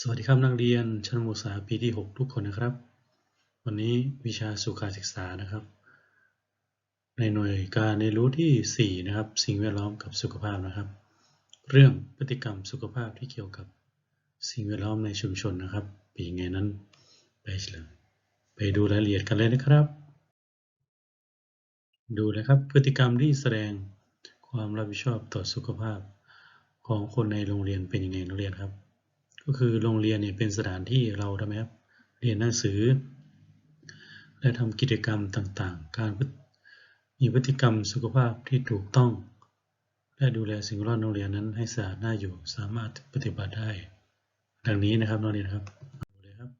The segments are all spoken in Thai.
สวัสดีครับนักเรียนชั้นมุสาปีที่ 6 ทุกคนนะครับ วันนี้วิชาสุขศึกษานะครับ ในหน่วยการเรียนรู้ที่ 4 นะครับ สิ่งแวดล้อมกับสุขภาพนะครับ เรื่องพฤติกรรมสุขภาพที่เกี่ยวกับสิ่งแวดล้อมในชุมชนนะครับเป็นยังไงนั้นไปเลยไปดูรายละเอียดกันเลยนะครับ ดูนะครับพฤติกรรมที่แสดงความรับผิดชอบต่อสุขภาพ ของคนในโรงเรียนเป็นยังไงนักเรียนครับ ก็คือโรงเรียนเนี่ยเป็นสถานที่เราทำไมครับเรียนหนังสือ และทำกิจกรรมต่างๆ การมีพฤติกรรมสุขภาพที่ถูกต้อง และดูแลสิ่งแวดล้อมโรงเรียนนั้นให้สะอาดน่าอยู่สามารถปฏิบัติได้ ดังนี้นะครับนักเรียนครับดูเลยครับ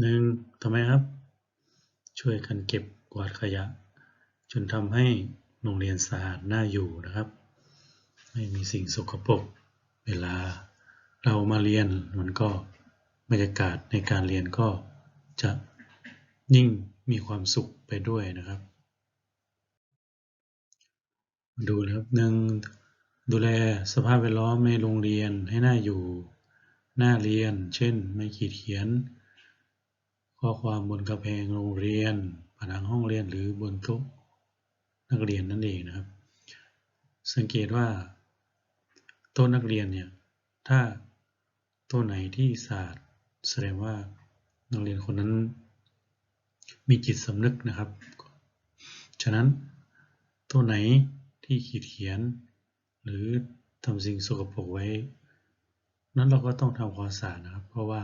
หนึ่งทำไมครับ ช่วยกันเก็บกวาดขยะ จนทำให้โรงเรียนสะอาดน่าอยู่นะครับ ไม่มีสิ่งสกปรกเวลา เรามาเรียนมันก็บรรยากาศในการเรียนก็จะยิ่งมีความสุขไปด้วยนะครับ ดูนะครับหนึ่งดูแลสภาพแวดล้อมในโรงเรียนให้น่าอยู่น่าเรียน เช่น ไม่ขีดเขียน ข้อความบนกระแพงโรงเรียน ผนังห้องเรียนหรือบนโต๊ะนักเรียนนั่นเองนะครับ สังเกตว่าโต๊ะนักเรียนเนี่ยถ้า ตัวไหนที่ศาสะอาดแสดงว่านักเรียนคนนั้นมีจิตสำนึกนะครับ ฉะนั้นตัวไหนที่ขีดเขียน หรือทำสิ่งสกปรกไว้ นั้นเราก็ต้องทำความสะอาดนะครับ เพราะว่า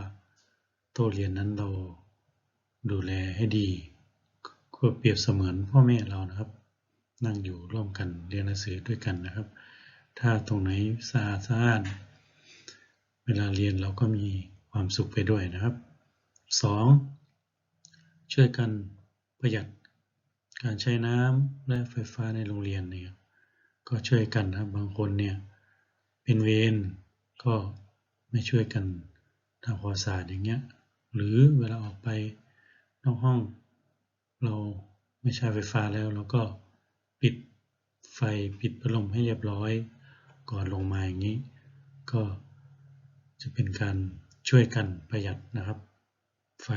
ตัวเรียนนั้นเราดูแลให้ดีก็เปรียบเสมือนพ่อแม่เรานะครับ นั่งอยู่ร่วมกันเรียนหนังสือด้วยกันนะครับ ถ้าตรงไหนสะอาดสะอาด วลาเรียนเราก็มีความสุขไปด้วยนะครับ 2. ช่วยกันประหยัดการใช้น้ำและไฟฟ้าในโรงเรียนเนี่ยก็ช่วยกันนะครับบางคนเนี่ยเป็นเวรก็ไม่ช่วยกันทำความสะอาดอย่างเงี้ยหรือเวลาออกไปนอกห้อง เราไม่ใช้ไฟฟ้าแล้วเราก็ปิดไฟปิดพัดลมให้เรียบร้อยก่อนลงมาอย่างนี้ ก็ จะเป็นการช่วยกันประหยัดนะครับ ไฟ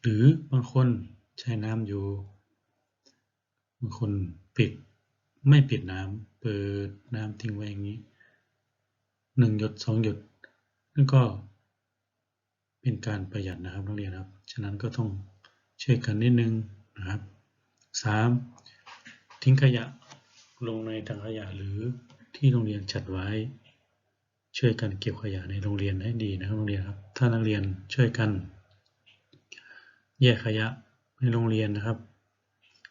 หรือบางคนใช้น้ำอยู่ บางคนปิดไม่ปิดน้ำเปิดน้ำทิ้งไว้อย่างนี้หนึ่งหยดสองหยดนั่นก็เป็นการประหยัดนะครับนักเรียนครับ ฉะนั้นก็ต้องช่วยกันนิดนึงนะครับสามทิ้งขยะลงในถังขยะหรือที่โรงเรียนจัดไว้ ช่วยกันเก็บขยะในโรงเรียนให้ดีนะครับโรงเรียนครับ ถ้านักเรียนช่วยกัน แยกขยะในโรงเรียนนะครับ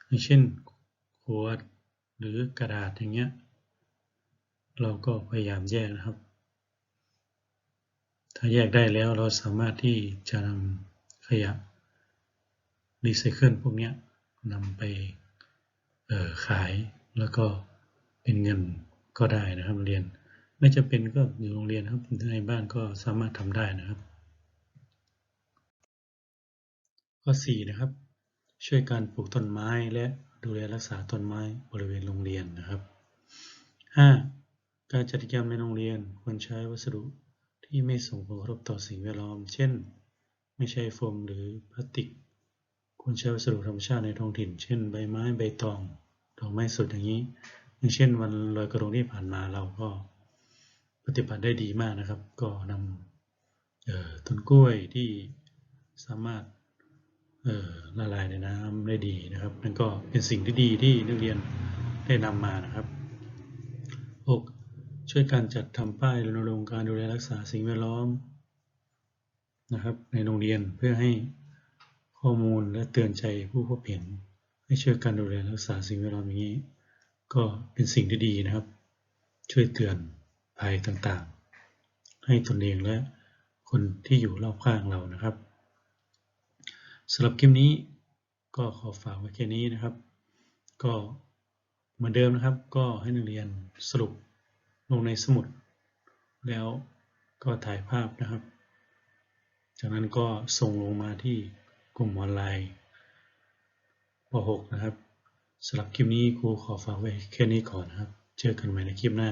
อย่างเช่นขวดหรือกระดาษอย่างเงี้ย เราก็พยายามแยกนะครับ ถ้าแยกได้แล้วเราสามารถที่จะนำขยะรีไซเคิลพวกเนี้ยนำไปขายแล้วก็เป็นเงินก็ได้นะครับเรียน ไม่จำเป็นก็อยู่โรงเรียนครับในบ้านก็สามารถทำได้นะครับ ข้อ4นะครับ ช่วยการปลูกต้นไม้และดูแลรักษาต้นไม้บริเวณโรงเรียนนะครับ 5. การจัดกิจกรรมในโรงเรียนควรใช้วัสดุที่ไม่ส่งผลกระทบต่อสิ่งแวดล้อม เช่น ไม่ใช่โฟมหรือพลาสติก ควรใช้วัสดุธรรมชาติในท้องถิ่น เช่น ใบไม้ ใบตอง ดอกไม้สดอย่างนี้ อย่างเช่น วันลอยกระทงที่ผ่านมาเราก็ ปฏิบัติได้ดีมากนะครับ ก็นำต้นกล้วยที่สามารถละลายในน้ำได้ดีนะครับ นั่นก็เป็นสิ่งที่ดีที่นักเรียนได้นำมานะครับ 6. ช่วยการจัดทำป้ายรณรงค์การดูแลรักษาสิ่งแวดล้อมนะครับ ในโรงเรียนเพื่อให้ข้อมูลและเตือนใจผู้พบเห็น ให้ช่วยการดูแลรักษาสิ่งแวดล้อมอย่างนี้ ก็เป็นสิ่งที่ดีนะครับ ช่วยเตือน ภัยต่างๆ ให้ตนเองและคนที่อยู่รอบข้างเรานะครับสำหรับคลิปนี้ก็ขอฝากไว้แค่นี้นะครับ ก็เหมือนเดิมนะครับ ก็ให้นักเรียนสรุปลงในสมุด แล้วก็ถ่ายภาพนะครับ จากนั้นก็ส่งลงมาที่กลุ่มออนไลน์ป .6 นะครับสำหรับคลิปนี้ครูขอฝากไว้แค่นี้ก่อนนะครับ เจอกันใหม่ในคลิปหน้า